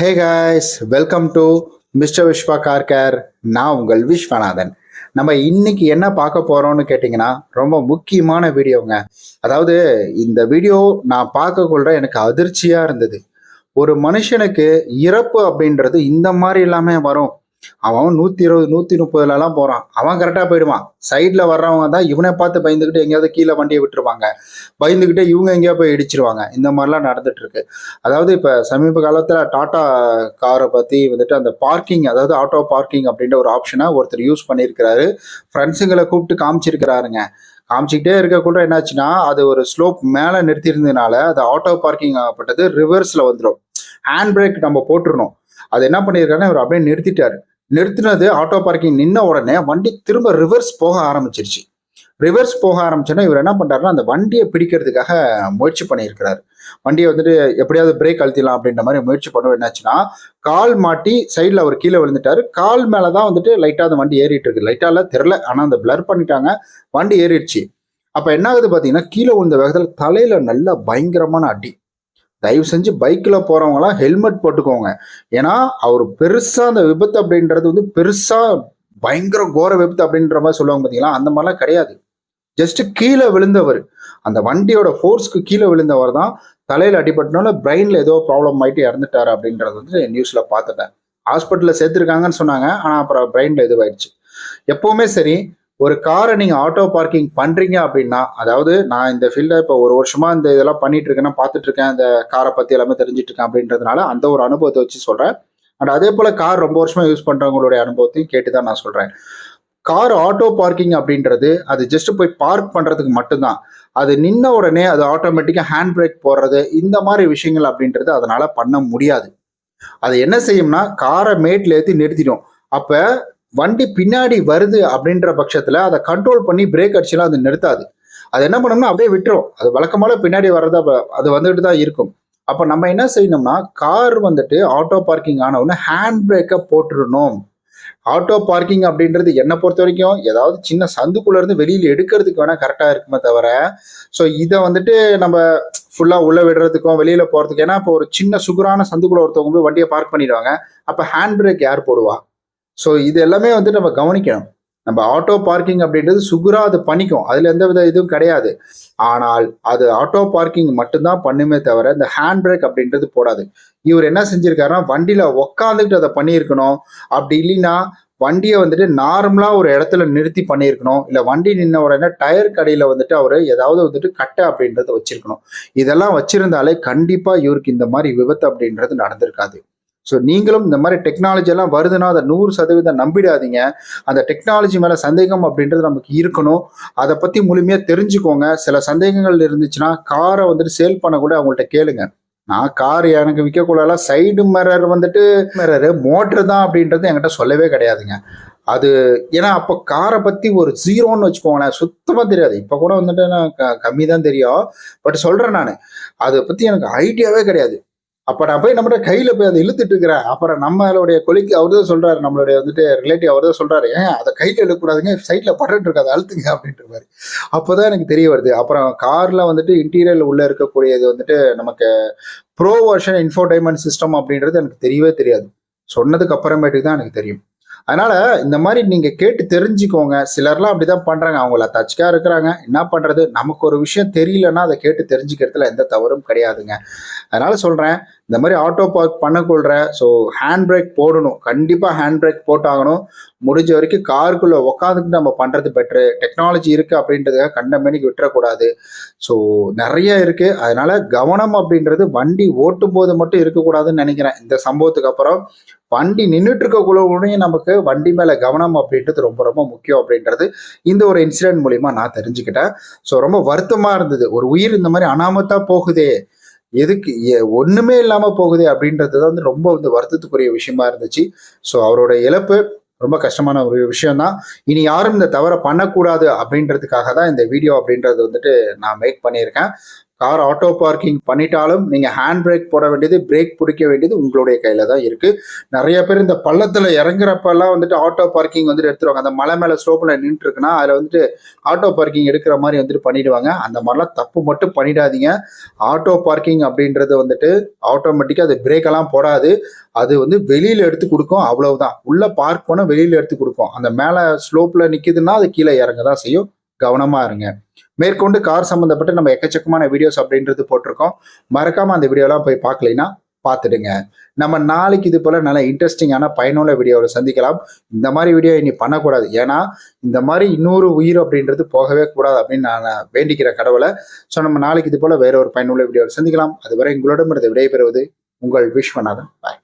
Hey guys welcome to mister Viswa car care நான் உங்கள் விஸ்வநாதன். நம்ம இன்னைக்கு என்ன பார்க்க போறோம்னு கேட்டிங்கன்னா ரொம்ப முக்கியமான வீடியோங்க. அதாவது இந்த வீடியோ நான் பார்க்கக்குள்ள எனக்கு அதிர்ச்சியாக இருந்தது. ஒரு மனுஷனுக்கு இறப்பு அப்படின்றது இந்த மாதிரி எல்லாமே வரும். அவன் நூத்தி இருபது நூத்தி முப்பதுலலாம் போறான். அவன் கரெக்டா போயிடுவான். சைட்ல வர்றவங்க தான் இவனை பார்த்து பயந்துக்கிட்டு எங்கேயாவது கீழே வண்டியை விட்டுருவாங்க. பயந்துக்கிட்டே இவங்க எங்கேயா போய் இடிச்சிருவாங்க. இந்த மாதிரிலாம் நடந்துட்டு இருக்கு. அதாவது இப்ப சமீப காலத்துல டாடா காரை பத்தி வந்துட்டு அந்த பார்க்கிங் அதாவது ஆட்டோ பார்க்கிங் அப்படின்ற ஒரு ஆப்ஷனை ஒருத்தர் யூஸ் பண்ணியிருக்கிறாரு. ஃப்ரெண்ட்ஸுங்களை கூப்பிட்டு காமிச்சிருக்கிறாருங்க. காமிச்சிக்கிட்டே இருக்கக்குள்ள என்னாச்சுன்னா அது ஒரு ஸ்லோப் மேலே நிறுத்தியிருந்ததுனால அது ஆட்டோ பார்க்கிங் ஆகப்பட்டது ரிவர்ஸில் வந்துடும் ஹேண்ட் பிரேக் நம்ம போட்டுருணும் அது என்ன பண்ணியிருக்காருன்னா இவர் அப்படியே நிறுத்திட்டாரு. நிறுத்தினது ஆட்டோ பார்க்கிங் நின்ன உடனே வண்டி திரும்ப ரிவர்ஸ் போக ஆரம்பிச்சிருச்சு. ரிவர்ஸ் போக ஆரம்பிச்சோன்னா இவர் என்ன பண்ணுறாருன்னா அந்த வண்டியை பிடிக்கிறதுக்காக முயற்சி பண்ணியிருக்கிறாரு. வண்டியை வந்துட்டு எப்படியாவது பிரேக் அழுத்திடலாம் அப்படின்ற மாதிரி முயற்சி பண்ண என்னாச்சுன்னா கால் மாட்டி சைடில் அவர் கீழே விழுந்துட்டாரு. கால் மேலே தான் வந்துட்டு லைட்டாக அந்த வண்டி ஏறிட்டு இருக்கு. லைட்டால தெரில ஆனால் அந்த பிளர் பண்ணிட்டாங்க. வண்டி ஏறிடுச்சு. அப்போ என்ன ஆகுது பார்த்தீங்கன்னா கீழே விழுந்த வேகத்தில் தலையில் நல்ல பயங்கரமான அடி. தயவு செஞ்சு பைக்கில் போகிறவங்களாம் ஹெல்மெட் போட்டுக்கோங்க. ஏன்னா அவர் பெருசாக அந்த விபத்து அப்படின்றது வந்து பெருசாக பயங்கர கோர விபத்து அப்படின்ற மாதிரி சொல்லுவாங்க பார்த்தீங்களா அந்த மாதிரிலாம் கிடையாது. ஜஸ்ட் கீழே விழுந்தவர். அந்த வண்டியோட ஃபோர்ஸ்க்கு கீழே விழுந்தவர் தான் தலையில் அடிபட்டனால பிரெயினில் ஏதோ ப்ராப்ளம் ஆகிட்டு இறந்துட்டாரு அப்படின்றது வந்து நியூஸில் பார்த்துட்டேன். ஹாஸ்பிட்டலில் சேர்த்துருக்காங்கன்னு சொன்னாங்க. ஆனால் அப்புறம் பிரெயினில் இதுவாயிடுச்சு. எப்போவுமே சரி ஒரு காரை நீங்கள் ஆட்டோ பார்க்கிங் பண்ணுறீங்க அப்படின்னா அதாவது நான் இந்த ஃபீல்டில் இப்போ ஒரு வருஷமா இந்த இதெல்லாம் பண்ணிட்டு இருக்கேன்னா பார்த்துட்டு இருக்கேன் இந்த காரை பற்றி எல்லாமே தெரிஞ்சிட்டு இருக்கேன் அப்படின்றதுனால அந்த ஒரு அனுபவத்தை வச்சு சொல்கிறேன் அண்ட் அதே போல் கார் ரொம்ப வருஷமா யூஸ் பண்ணுறவங்களுடைய அனுபவத்தையும் கேட்டு தான் நான் சொல்கிறேன் கார் ஆட்டோ பார்க்கிங் அப்படின்றது அது ஜஸ்ட் போய் பார்க் பண்ணுறதுக்கு மட்டும்தான். அது நின்ன உடனே அது ஆட்டோமேட்டிக்காக ஹேண்ட் பிரேக் போடுறது இந்த மாதிரி விஷயங்கள் அப்படின்றது அதனால பண்ண முடியாது. அது என்ன செய்யும்னா காரை மேட்ல ஏற்றி நிறுத்திடும். அப்போ வண்டி பின்னாடி வருது அப்படின்ற பட்சத்தில் அதை கண்ட்ரோல் பண்ணி பிரேக் அடிச்சுலாம் அது நிறுத்தாது. அது என்ன பண்ணோம்னா அப்படியே விட்டுரும். அது வழக்கமால பின்னாடி வர்றதா அது வந்துட்டு தான் இருக்கும். அப்போ நம்ம என்ன செய்யணும்னா கார் வந்துட்டு ஆட்டோ பார்க்கிங் ஆன உடனே ஹேண்ட் பிரேக்கை போட்டுடணும். ஆட்டோ பார்க்கிங் அப்படின்றது என்னை பொறுத்த வரைக்கும் ஏதாவது சின்ன சந்துக்குள்ள இருந்து வெளியில் எடுக்கிறதுக்கு வேணால் கரெக்டாக இருக்குமே தவிர ஸோ இதை வந்துட்டு நம்ம ஃபுல்லாக உள்ளே விடுறதுக்கும் வெளியில் போகிறதுக்கு ஏன்னா இப்போ ஒரு சின்ன சுகுரான சந்துக்குள்ள ஒருத்தவங்க போய் வண்டியை பார்க் பண்ணிடுவாங்க. அப்போ ஹேண்ட் பிரேக் யார் போடுவா? ஸோ இது எல்லாமே வந்துட்டு நம்ம கவனிக்கணும். நம்ம ஆட்டோ பார்க்கிங் அப்படின்றது சுகுரா அது பண்ணிக்கும் அதில் எந்த வித இதுவும் கிடையாது. ஆனால் அது ஆட்டோ பார்க்கிங் மட்டும்தான் பண்ணுமே தவிர இந்த ஹேண்ட் பிரேக் அப்படின்றது போடாது. இவர் என்ன செஞ்சிருக்காருன்னா வண்டியில் உக்காந்துக்கிட்டு அதை பண்ணியிருக்கணும். அப்படி இல்லைன்னா வண்டியை வந்துட்டு நார்மலாக ஒரு இடத்துல நிறுத்தி பண்ணியிருக்கணும். இல்லை வண்டி நின்ன உடனே டயர் கடையில் வந்துட்டு அவர் ஏதாவது வந்துட்டு கட்டை அப்படின்றத வச்சிருக்கணும். இதெல்லாம் வச்சிருந்தாலே கண்டிப்பாக இவருக்கு இந்த மாதிரி விபத்து அப்படின்றது நடந்திருக்காது. ஸோ நீங்களும் இந்த மாதிரி டெக்னாலஜி எல்லாம் வருதுன்னா அதை நூறு சதவீதம் நம்பிடாதீங்க. அந்த டெக்னாலஜி மேலே சந்தேகம் அப்படின்றது நமக்கு இருக்கணும். அதை பற்றி முழுமையாக தெரிஞ்சுக்கோங்க. சில சந்தேகங்கள் இருந்துச்சுன்னா காரை வந்துட்டு சேல் பண்ண கூட அவங்கள்ட்ட கேளுங்க. நான் கார் எனக்கு விற்கக்கூடாது சைடு மிரர் வந்துட்டு மிரரு மோட்ரு தான் அப்படின்றது என்கிட்ட சொல்லவே கிடையாதுங்க. அது ஏன்னா அப்போ காரை பற்றி ஒரு ஜீரோன்னு வச்சுக்கோங்களேன். சுத்தமாக தெரியாது. இப்போ கூட வந்துட்டு நான் க கம்மி தான் தெரியும். பட் சொல்கிறேன் நான். அதை பற்றி எனக்கு ஐடியாவே கிடையாது. அப்போ நான் போய் நம்மகிட்ட கையில் போய் அதை இழுத்துட்டு இருக்கிறேன். அப்புறம் நம்மளுடைய கொலிக்கு அவர் தான் சொல்கிறாரு நம்மளுடைய வந்துட்டு ரிலேட்டிவ் அவர் தான் சொல்கிறாரு ஏன் அதை கையில் இழுக்கக்கூடாதுங்க சைட்டில் பட்டு இருக்காது அழுத்துங்க அப்படின்ற மாதிரி. அப்போ தான் எனக்கு தெரிய வருது. அப்புறம் காரில் வந்துட்டு இன்டீரியரில் உள்ளே இருக்கக்கூடியது வந்துட்டு நமக்கு ப்ரோ வெர்ஷன் இன்ஃபோடைன்மெண்ட் சிஸ்டம் அப்படின்றது எனக்கு தெரியவே தெரியாது. சொன்னதுக்கு அப்புறமேட்டுக்கு தான் எனக்கு தெரியும். அதனால இந்த மாதிரி நீங்க கேட்டு தெரிஞ்சுக்கோங்க. சிலர்லாம் அப்படிதான் பண்றாங்க. அவங்கள தச்சுக்கா இருக்கிறாங்க. என்ன பண்றது? நமக்கு ஒரு விஷயம் தெரியலன்னா அதை கேட்டு தெரிஞ்சுக்கிறதுல எந்த தவறும் கிடையாதுங்க. அதனால சொல்றேன். இந்த மாதிரி ஆட்டோ பார்க் பண்ணக்கொள்ற ஸோ ஹேண்ட் பிரேக் போடணும். கண்டிப்பாக ஹேண்ட் பிரேக் போட்டாகணும். முடிஞ்ச வரைக்கும் காருக்குள்ளே உக்காந்துக்கிட்டு நம்ம பண்ணுறது பெட்ரு டெக்னாலஜி இருக்குது அப்படின்றதுக்காக கண்ட மணிக்கு விட்டுறக்கூடாது. ஸோ நிறைய இருக்குது அதனால கவனம் அப்படின்றது வண்டி ஓட்டும் போது மட்டும் இருக்கக்கூடாதுன்னு நினைக்கிறேன். இந்த சம்பவத்துக்கு அப்புறம் வண்டி நின்றுட்டு இருக்கக்குள்ளே நமக்கு வண்டி மேலே கவனம் அப்படின்றது ரொம்ப ரொம்ப முக்கியம் அப்படின்றது இந்த ஒரு இன்சிடென்ட் மூலிமா நான் தெரிஞ்சுக்கிட்டேன். ஸோ ரொம்ப வருத்தமாக இருந்தது. ஒரு உயிர் இந்த மாதிரி அனாமத்தாக போகுதே. எதுக்கு ஒண்ணுமே இல்லாம போகுது அப்படின்றது தான் வந்து ரொம்ப வந்து வருத்தத்துக்குரிய விஷயமா இருந்துச்சு. ஸோ அவரோட இழப்பு ரொம்ப கஷ்டமான ஒரு விஷயம் தான் இனி யாரும் இந்த தவறை பண்ணக்கூடாது அப்படின்றதுக்காக தான் இந்த வீடியோ அப்படின்றது வந்துட்டு நான் மேக் பண்ணியிருக்கேன். கார் ஆட்டோ பார்க்கிங் பண்ணிட்டாலும் நீங்கள் ஹேண்ட் பிரேக் போட வேண்டியது பிரேக் பிடிக்க வேண்டியது உங்களுடைய கையில் தான் இருக்குது நிறைய பேர் இந்த பள்ளத்தில் இறங்குறப்பெல்லாம் வந்துட்டு ஆட்டோ பார்க்கிங் வந்துட்டு எடுத்துருவாங்க. அந்த மலை மேலே ஸ்லோப்பில் நின்றுருக்குன்னா அதில் வந்துட்டு ஆட்டோ பார்க்கிங் எடுக்கிற மாதிரி வந்துட்டு பண்ணிடுவாங்க. அந்த மாதிரிலாம் தப்பு மட்டும் பண்ணிடாதீங்க. ஆட்டோ பார்க்கிங் அப்படின்றது வந்துட்டு ஆட்டோமேட்டிக்காக அது பிரேக்கெல்லாம் போடாது. அது வந்து வெளியில் எடுத்து கொடுக்கும். அவ்வளவுதான். உள்ளே பார்க் பண்ண வெளியில் எடுத்து கொடுக்கும். அந்த மேலே ஸ்லோப்பில் நிற்கிதுன்னா அது கீழே இறங்க தான் செய்யும். கவனமாக இருங்க. மேற்கொண்டு கார் சம்மந்தப்பட்ட நம்ம எக்கச்சக்கமான வீடியோஸ் அப்படின்றது போட்டிருக்கோம். மறக்காமல் அந்த வீடியோலாம் போய் பார்க்கலைன்னா பார்த்துடுங்க நம்ம நாளைக்கு இது போல் நல்ல இன்ட்ரெஸ்டிங்கான பயனுள்ள வீடியோவில் சந்திக்கலாம். இந்த மாதிரி வீடியோ இனி பண்ணக்கூடாது. ஏன்னா இந்த மாதிரி இன்னொரு உயிர் அப்படின்றது போகவே கூடாது அப்படின்னு நான் வேண்டிக்கிற கடவுளை. ஸோ நம்ம நாளைக்கு இது போல் வேற ஒரு பயனுள்ள வீடியோவில் சந்திக்கலாம். அதுவரை உங்களிடமிருந்து விடைபெறுவது உங்கள் விஸ்வநாதன். பாய்